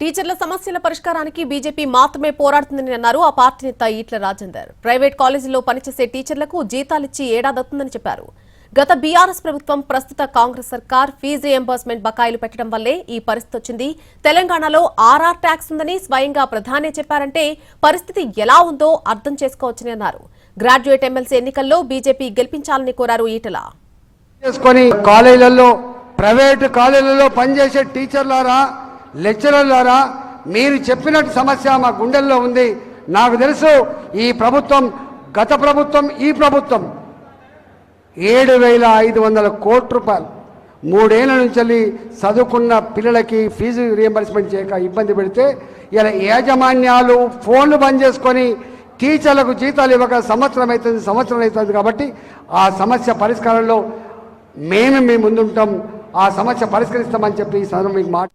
టీచర్ల సమస్యల పరిష్కారానికి బీజేపీ మాత్రమే పోరాడుతుందని అన్నారు ఆ పార్టీ నేత ఈట్ల రాజేందర్. ప్రైవేట్ కాలేజీల్లో పనిచేసే టీచర్లకు జీతాలిచ్చి ఏడాదవుతుందని చెప్పారు. గత బీఆర్ఎస్ ప్రభుత్వం ప్రస్తుత కాంగ్రెస్ సర్కార్ ఫీజు రియంబర్స్మెంట్ బకాయిలు పెట్టడం వల్లే ఈ పరిస్థితి వచ్చింది. తెలంగాణలో ఆర్ఆర్ ట్యాక్స్ ఉందని స్వయంగా ప్రధానే చెప్పారంటే పరిస్థితి ఎలా ఉందో అర్థం చేసుకోవచ్చని అన్నారు. గ్రాడ్యుయేట్ ఎమ్మెల్సీ ఎన్నికల్లో బీజేపీ గెలిపించాలని కోరారు ఈటల. కాలేజీలలో ప్రైవేటు కాలేజీలలో పనిచేసే టీచర్లారా లెక్చరర్ ద్వారా మీరు చెప్పినట్టు సమస్య మా గుండెల్లో ఉంది. నాకు తెలుసు ఈ ప్రభుత్వం గత ప్రభుత్వం ఈ ప్రభుత్వం ఏడు వేల ఐదు వందల కోట్ల రూపాయలు. మూడేళ్ళ నుంచి చదువుకున్న పిల్లలకి ఫీజు రియంబర్స్మెంట్ చేయక ఇబ్బంది పెడితే ఇలా యాజమాన్యాలు ఫోన్లు బంద్ చేసుకొని టీచర్లకు జీతాలు ఇవ్వక సంవత్సరం అవుతుంది సంవత్సరం అవుతుంది కాబట్టి ఆ సమస్య పరిష్కారంలో మేము మీ ముందుంటాం. ఆ సమస్య పరిష్కరిస్తామని చెప్పి ఈ సందర్భం మీకు మాట